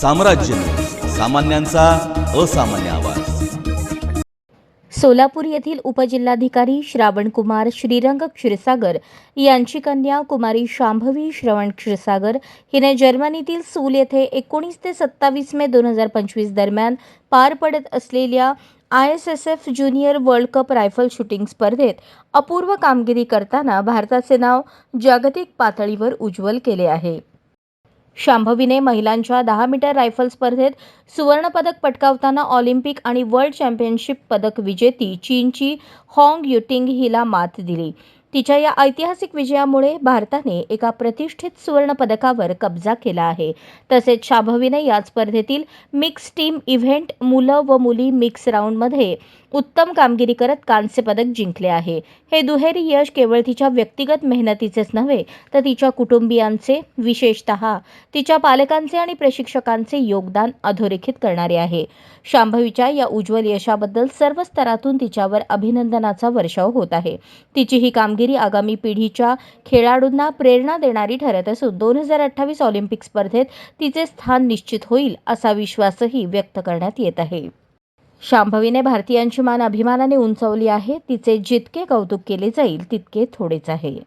साम्राज्य सामान्यांचा असामान्य आवाज. सोलापूर येथील उपजिल्हाधिकारी श्रावणकुमार श्रीरंग क्षीरसागर यांची कन्या कुमारी शांभवी श्रवण क्षीरसागर हिने जर्मनीतील सूल येथे एकोणीस ते सत्तावीस मे दोन हजार पंचवीस दरम्यान पार पडत असलेल्या I S S F junior world cup rifle shooting स्पर्धेत अपूर्व कामगिरी करताना भारताचे नाव जागतिक पातळीवर उज्ज्वल केले आहे. शांभवीने महिलांच्या दहा मीटर रायफल स्पर्धेत सुवर्णपदक पटकावताना ऑलिम्पिक आणि वर्ल्ड चॅम्पियनशिप पदक विजेती चीनची हॉंग युटिंग हिला मात दिली. तिच्या या ऐतिहासिक विजयामुळे भारताने एका प्रतिष्ठित सुवर्णपदकावर कब्जा केला आहे. तसेच शांभवीने या स्पर्धेतील मिक्स टीम इव्हेंट मुलं व मुली मिक्स राऊंडमध्ये उत्तम कामगिरी करत कांस्य पदक जिंकले आहे. हे दुहेरी यश केवळ तिच्या व्यक्तिगत मेहनतीचेच नव्हे तर तिच्या कुटुंबियांचे विशेषतः तिच्या पालकांचे आणि प्रशिक्षकांचे योगदान अधोरेखित करणारे आहे. शांभवीच्या या उज्ज्वल यशाबद्दल सर्व स्तरातून तिच्यावर अभिनंदनाचा वर्षाव होत आहे. तिची ही कामगिरी कामगिरी आगामी पिढीच्या खेळाडूंना प्रेरणा देणारी ठरत असून दोन हजार अठ्ठावीस ऑलिम्पिक स्पर्धेत तिचे स्थान निश्चित होईल असा विश्वासही व्यक्त करण्यात येत आहे. शांभवीने भारतीयांची मान अभिमानाने उंचावली आहे. तिचे जितके कौतुक केले जाईल तितके थोडेच आहे.